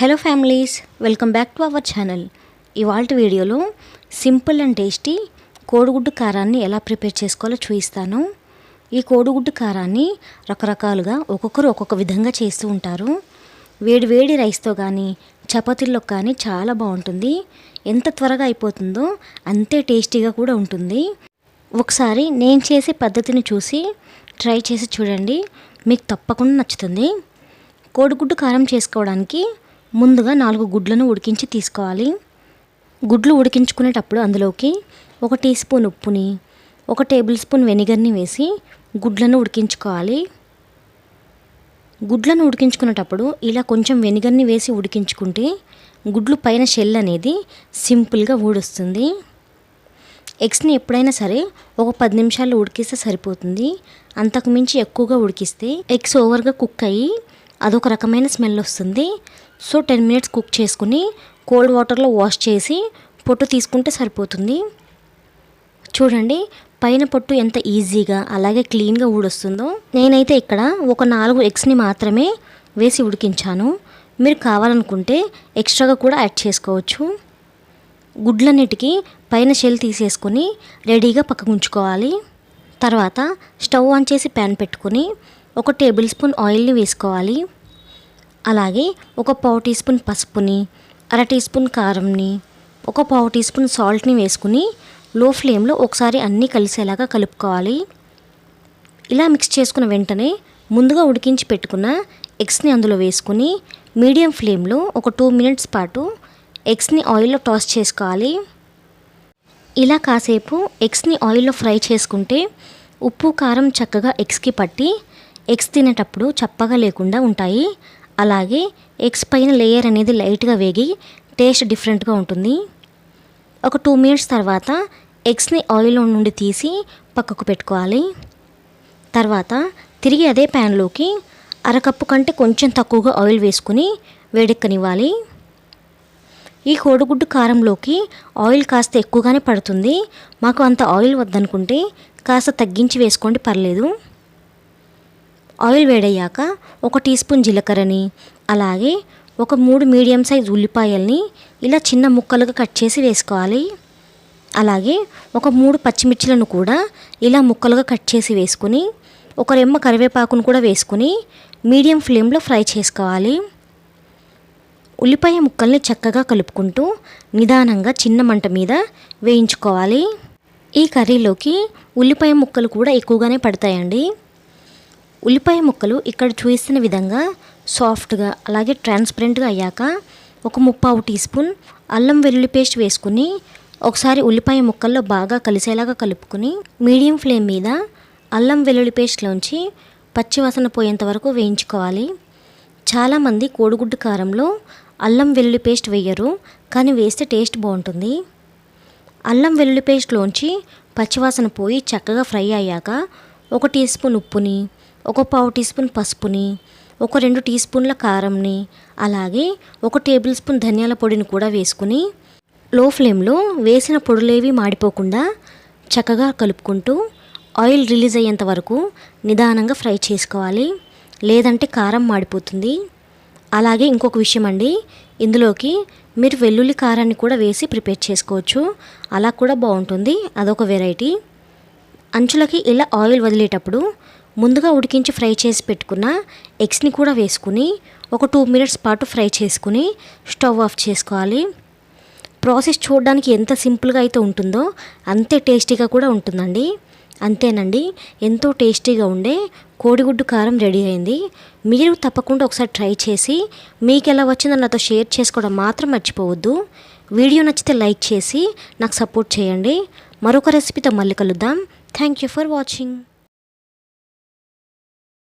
Hello families welcome back to our channel ఇవాళ వీడియోలో simple and tasty కోడిగుడ్డు కారాన్ని ఎలా ప్రిపేర్ చేసుకోవాలో చూపిస్తాను. ఈ కోడిగుడ్డు కారాన్ని రకరకాలుగా ఒక్కొక్కరు ఒక్కొక్క విధంగా చేస్తూ ఉంటారు. వేడి వేడి రైస్తో కానీ చపాతీల్లో కానీ చాలా బాగుంటుంది. ఎంత త్వరగా అయిపోతుందో అంతే టేస్టీగా కూడా ఉంటుంది. ఒకసారి నేను చేసే పద్ధతిని చూసి ట్రై చేసి చూడండి. మీకు తప్పకుండా నచ్చుతుంది. కోడిగుడ్డు కారం చేసుకోవడానికి ముందుగా నాలుగు గుడ్లను ఉడికించి తీసుకోవాలి. గుడ్లు ఉడికించుకునేటప్పుడు అందులోకి ఒక టీ స్పూన్ ఉప్పుని ఒక టేబుల్ స్పూన్ వెనిగర్ని వేసి గుడ్లను ఉడికించుకోవాలి. గుడ్లను ఉడికించుకునేటప్పుడు ఇలా కొంచెం వెనిగర్ని వేసి ఉడికించుకుంటే గుడ్లు పైన షెల్ అనేది సింపుల్గా ఊడొస్తుంది. ఎగ్స్ని ఎప్పుడైనా సరే ఒక పది నిమిషాలు ఉడికిస్తే సరిపోతుంది. అంతకుమించి ఎక్కువగా ఉడికిస్తే ఎగ్స్ ఓవర్గా కుక్ అయ్యి అదొక రకమైన స్మెల్ వస్తుంది. సో టెన్ మినిట్స్ కుక్ చేసుకుని కోల్డ్ వాటర్లో వాష్ చేసి పొట్టు తీసుకుంటే సరిపోతుంది. చూడండి పైన పొట్టు ఎంత ఈజీగా అలాగే క్లీన్గా ఊడొస్తుందో. నేనైతే ఇక్కడ ఒక నాలుగు ఎగ్స్ని మాత్రమే వేసి ఉడికించాను. మీరు కావాలనుకుంటే ఎక్స్ట్రాగా కూడా యాడ్ చేసుకోవచ్చు. గుడ్లన్నిటికీ పైన షెల్ తీసేసుకొని రెడీగా పక్కకు ఉంచుకోవాలి. తర్వాత స్టవ్ ఆన్ చేసి ప్యాన్ పెట్టుకొని ఒక టేబుల్ స్పూన్ ఆయిల్ని వేసుకోవాలి. అలాగే ఒక పావు టీ స్పూన్ పసుపుని అర టీ స్పూన్ కారంని ఒక పావు టీ స్పూన్ సాల్ట్ని వేసుకుని లో ఫ్లేమ్లో ఒకసారి అన్నీ కలిసేలాగా కలుపుకోవాలి. ఇలా మిక్స్ చేసుకున్న వెంటనే ముందుగా ఉడికించి పెట్టుకున్న ఎగ్స్ని అందులో వేసుకుని మీడియం ఫ్లేమ్లో ఒక టూ మినిట్స్ పాటు ఎగ్స్ని ఆయిల్లో టాస్ చేసుకోవాలి. ఇలా కాసేపు ఎగ్స్ని ఆయిల్లో ఫ్రై చేసుకుంటే ఉప్పు కారం చక్కగా ఎగ్స్కి పట్టి ఎగ్స్ తినేటప్పుడు చప్పగా లేకుండా ఉంటాయి. అలాగే ఎగ్స్ పైన లేయర్ అనేది లైట్గా వేగి టేస్ట్ డిఫరెంట్గా ఉంటుంది. ఒక టూ మినిట్స్ తర్వాత ఎగ్స్ని ఆయిల్ నుండి తీసి పక్కకు పెట్టుకోవాలి. తర్వాత తిరిగి అదే ప్యాన్లోకి అరకప్పు కంటే కొంచెం తక్కువగా ఆయిల్ వేసుకుని వేడెక్కనివ్వాలి. ఈ కోడిగుడ్డు కారంలోకి ఆయిల్ కాస్త ఎక్కువగానే పడుతుంది. మాకు అంత ఆయిల్ వద్దనుకుంటే కాస్త తగ్గించి వేసుకోండి పర్లేదు. ఆయిల్ వేడయ్యాక ఒక టీ స్పూన్ జీలకర్రని అలాగే ఒక మూడు మీడియం సైజ్ ఉల్లిపాయల్ని ఇలా చిన్న ముక్కలుగా కట్ చేసి వేసుకోవాలి. అలాగే ఒక మూడు పచ్చిమిర్చిలను కూడా ఇలా ముక్కలుగా కట్ చేసి వేసుకుని ఒక రెమ్మ కరివేపాకును కూడా వేసుకుని మీడియం ఫ్లేమ్లో ఫ్రై చేసుకోవాలి. ఉల్లిపాయ ముక్కల్ని చక్కగా కలుపుకుంటూ నిదానంగా చిన్న మంట మీద వేయించుకోవాలి. ఈ కర్రీలోకి ఉల్లిపాయ ముక్కలు కూడా ఎక్కువగానే పడతాయండి. ఉల్లిపాయ ముక్కలు ఇక్కడ చూపిస్తున్న విధంగా సాఫ్ట్గా అలాగే ట్రాన్స్పరెంట్గా అయ్యాక ఒక ముప్పావు టీ స్పూన్ అల్లం వెల్లుల్లి పేస్ట్ వేసుకుని ఒకసారి ఉల్లిపాయ ముక్కల్లో బాగా కలిసేలాగా కలుపుకుని మీడియం ఫ్లేమ్ మీద అల్లం వెల్లుల్లి పేస్ట్లోంచి పచ్చివాసన పోయేంత వరకు వేయించుకోవాలి. చాలామంది కోడిగుడ్డు కారంలో అల్లం వెల్లుల్లి పేస్ట్ వేయరు కానీ వేస్తే టేస్ట్ బాగుంటుంది. అల్లం వెల్లుల్లి పేస్ట్లోంచి పచ్చివాసన పోయి చక్కగా ఫ్రై అయ్యాక ఒక టీ స్పూన్ ఉప్పుని ఒక పావు టీ స్పూన్ పసుపుని ఒక రెండు టీ స్పూన్ల కారంని అలాగే ఒక టేబుల్ స్పూన్ ధనియాల పొడిని కూడా వేసుకుని లో ఫ్లేమ్లో వేసిన పొడులేవి మాడిపోకుండా చక్కగా కలుపుకుంటూ ఆయిల్ రిలీజ్ అయ్యేంత వరకు నిదానంగా ఫ్రై చేసుకోవాలి. లేదంటే కారం మాడిపోతుంది. అలాగే ఇంకొక విషయం అండి ఇందులోకి మీరు వెల్లుల్లి కారాన్ని కూడా వేసి ప్రిపేర్ చేసుకోవచ్చు. అలా కూడా బాగుంటుంది. అదొక వెరైటీ. అంచులకి ఇలా ఆయిల్ వదిలేటప్పుడు ముందుగా ఉడికించి ఫ్రై చేసి పెట్టుకున్న ఎగ్స్ని కూడా వేసుకుని ఒక టూ మినిట్స్ పాటు ఫ్రై చేసుకుని స్టవ్ ఆఫ్ చేసుకోవాలి. ప్రాసెస్ చూడడానికి ఎంత సింపుల్గా అయితే ఉంటుందో అంతే టేస్టీగా కూడా ఉంటుందండి. అంతేనండి ఎంతో టేస్టీగా ఉండే కోడిగుడ్డు కారం రెడీ అయింది. మీరు తప్పకుండా ఒకసారి ట్రై చేసి మీకు ఎలా వచ్చిందో నాతో షేర్ చేసుకోవడం మాత్రం మర్చిపోవద్దు. వీడియో నచ్చితే లైక్ చేసి నాకు సపోర్ట్ చేయండి. మరొక రెసిపీతో మళ్ళీ కలుద్దాం. Thank you for watching.